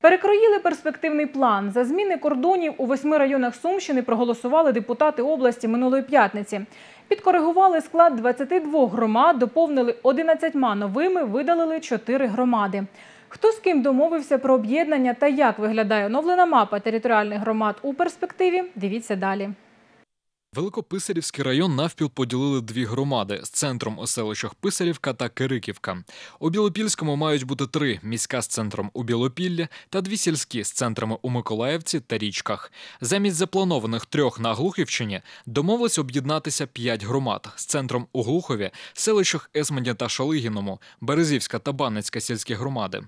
Перекроїли перспективний план. За зміни кордонів у восьми районах Сумщини проголосували депутати області минулої п'ятниці. Підкоригували склад 22 громад, доповнили 11 новими, видалили 4 громади. Хто з ким домовився про об'єднання та як виглядає оновлена мапа територіальних громад у перспективі, дивіться далі. Великописарівський район навпіл поділили дві громади з центром у селищах Писарівка та Кириківка. У Білопільському мають бути три міська з центром у Білопіллі та дві сільські з центрами у Миколаївці та Річках. Замість запланованих трьох на Глухівщині домовились об'єднатися п'ять громад з центром у Глухові, селищах Есмені та Шалигіному, Березівська та Банницька сільські громади.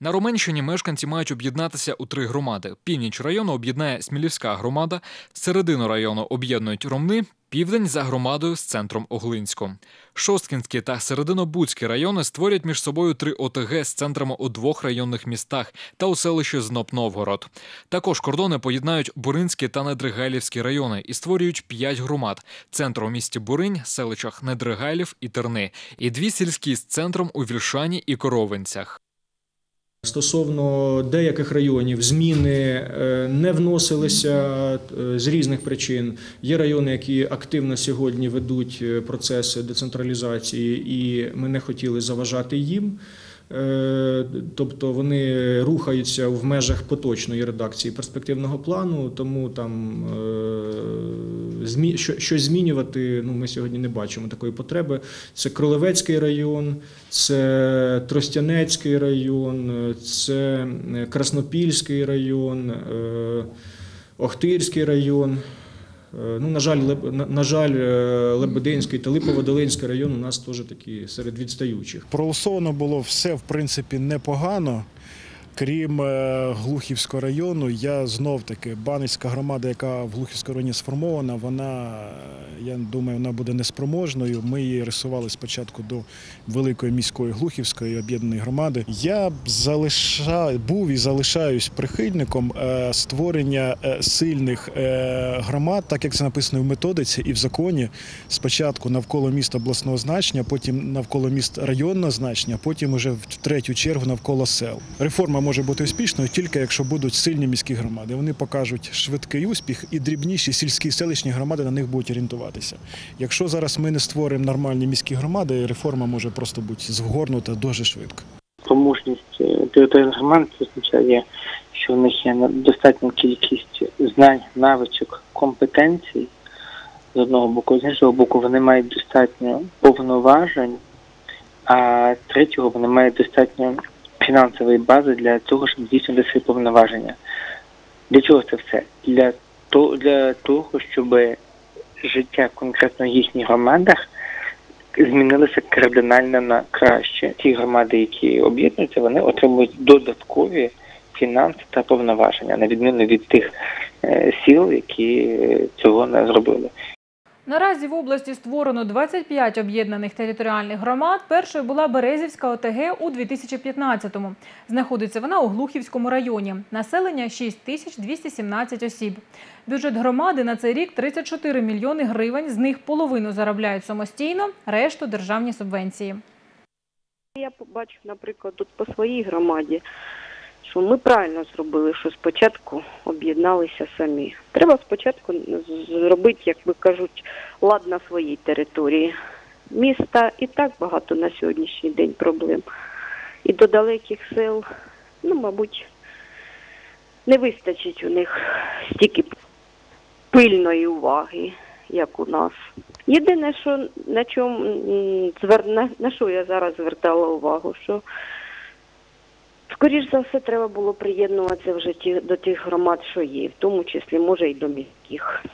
На Роменщині мешканці мають об'єднатися у три громади. Північ району об'єднає Смілівська громада, середину району об'єднують Ромни, південь за громадою з центром у Глинську. Шосткінський та Серединобудський райони створять між собою три ОТГ з центрами у двох районних містах та у селищі Зноб-Новгород. Також кордони поєднають Буринський та Недригайлівський райони і створюють п'ять громад: центр у місті Буринь, селищах Недригайлів і Терни, і дві сільські з центром у Вільшані і Коровинцях. Стосовно деяких районів зміни е, не вносилися е, з різних причин. Є райони, які активно сьогодні ведуть е, процеси децентралізації, і ми не хотіли заважати їм. Тобто вони рухаються в межах поточної редакції перспективного плану, тому там змі- що- щось змінювати ну, ми сьогодні не бачимо такої потреби. Це Кролевецький район, це Тростянецький район, це е, Краснопільський район, е, Охтирський район. Е, Ну, на жаль, на, жаль, Лебединський та Липово-Долинський район у нас теж такі серед відстаючих. Проголосовано було все в принципі непогано. Крім е, Глухівського району, я знов таки Баницька громада, яка в Глухівському районі сформована, вона е, я думаю, вона буде неспроможною. Ми її рисували спочатку до великої міської Глухівської об'єднаної громади. Я б залиша... був і залишаюсь прихильником е, створення сильних громад, так як це написано в методиці і в законі. Спочатку навколо міст обласного значення, потім навколо міст районного значення, потім уже в третю чергу навколо сел. Реформа може бути успішною тільки якщо будуть сильні міські громади. Вони покажуть швидкий успіх, і дрібніші сільські селищні громади на них будуть орієнтуватися. Якщо зараз ми не створимо нормальні міські громади, реформа може просто бути згорнута дуже швидко. Спроможність е, територіальних громад означає, що в них є достатня кількість знань, навичок, компетенцій з одного боку, з іншого боку, вони мають достатньо повноважень, а третього вони мають достатньо фінансової бази для того, щоб здійснювати свої повноваження. Для чого це все? Для того, для того щоб життя конкретно в їхніх громадах змінилося кардинально на краще. Ті громади, які об'єднуються, вони отримують додаткові фінанси та повноваження, на відміну від тих е, сіл, які е, цього не зробили. Наразі в області створено 25 об'єднаних територіальних громад. Першою була Березівська ОТГ у 2015-му. Знаходиться вона у Глухівському районі. Населення 6217 осіб. Бюджет громади на цей рік 34 мільйони гривень. З них половину заробляють самостійно, решту державні субвенції. Я побачив, наприклад, тут по своїй громаді, що ми правильно зробили, що спочатку об'єдналися самі. Треба спочатку зробити, як би кажуть, лад на своїй території. Міста і так багато на сьогоднішній день проблем. І до далеких сел, ну, мабуть, не вистачить у них стільки пильної уваги, як у нас. Єдине, що на чому на що я зараз звертала увагу, що скоріш за все треба було приєднуватися вже ті, до тих громад, що є, в тому числі може і до міських.